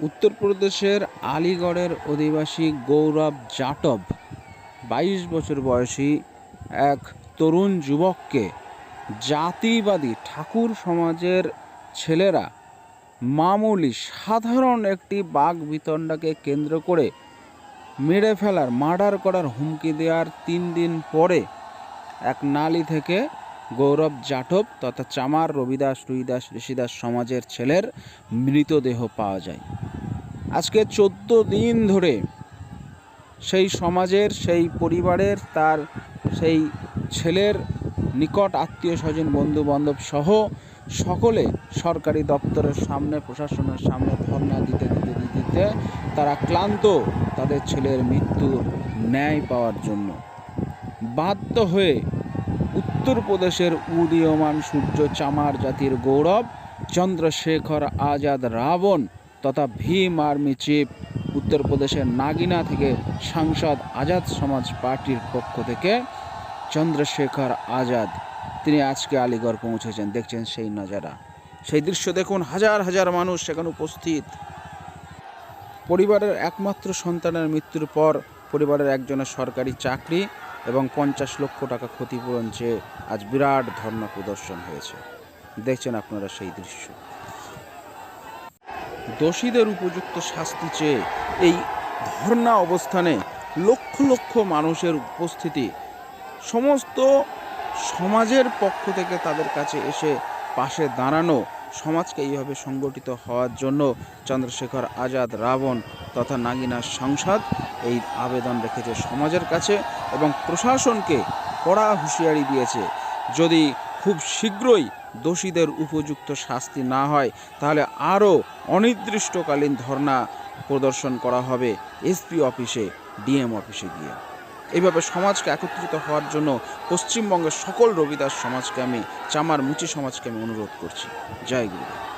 উত্তরপ্রদেশের আলিগড়ের অধিবাসী গৌরব জাটভ বাইশ বছর বয়সী এক তরুণ যুবককে জাতিবাদী ঠাকুর সমাজের ছেলেরা মামুলি সাধারণ একটি বাঘ বিতণ্ডাকে কেন্দ্র করে মেরে ফেলার, মার্ডার করার হুমকি দেওয়ার তিন দিন পরে এক নালি থেকে গৌরব জাটভ তথা চামার রবিদাস, রুইদাস, ঋষিদাস সমাজের ছেলের মৃতদেহ পাওয়া যায়। আজকে চোদ্দ দিন ধরে সেই সমাজের, সেই পরিবারের, তার সেই ছেলের নিকট আত্মীয় স্বজন বন্ধু বান্ধব সহ সকলে সরকারি দপ্তরের সামনে, প্রশাসনের সামনে ধর্ণা দিতে দিতে দিতে তারা ক্লান্ত তাদের ছেলের মৃত্যুর ন্যায় পাওয়ার জন্য বাধ্য হয়ে উত্তরপ্রদেশের উদীয়মান সূর্য চামার জাতির গৌরব, চন্দ্রশেখর আজাদ রাবণ তথা ভীম আর্মি চিফ উত্তরপ্রদেশের নাগিনা থেকে সাংসদ আজাদ সমাজ পার্টির পক্ষ থেকে চন্দ্রশেখর আজাদ। তিনি আজকে আলিগড় পৌঁছেছেন। দেখছেন সেই নজারা। সেই দৃশ্য দেখুন, হাজার হাজার মানুষ সেখানে উপস্থিত। পরিবারের একমাত্র সন্তানের মৃত্যুর পর পরিবারের একজনের সরকারি চাকরি এবং পঞ্চাশ লক্ষ টাকা ক্ষতিপূরণ চেয়ে আজ বিরাট ধর্ণা প্রদর্শন হয়েছে। দেখছেন আপনারা সেই দৃশ্য। দোষীদের উপযুক্ত শাস্তি চেয়ে এই ধর্ণা অবস্থানে লক্ষ লক্ষ মানুষের উপস্থিতি, সমস্ত সমাজের পক্ষ থেকে তাদের কাছে এসে পাশে দাঁড়ানো সমাজকে এইভাবে সংগঠিত হওয়ার জন্য চন্দ্রশেখর আজাদ রাবণ তথা নাগিনার সংসদ এই আবেদন রেখেছে সমাজের কাছে এবং প্রশাসনকে কড়া হুঁশিয়ারি দিয়েছে। যদি খুব শীঘ্রই দোষীদের উপযুক্ত শাস্তি না হয়, তাহলে আরও অনির্দিষ্টকালীন ধর্না প্রদর্শন করা হবে এসপি অফিসে ডিএম অফিসে গিয়ে। এইভাবে সমাজকে একত্রিত হওয়ার জন্য পশ্চিমবঙ্গের সকল রবিদাস সমাজকে আমি, চামার মুচি সমাজকে আমি অনুরোধ করছি। জয় গুরু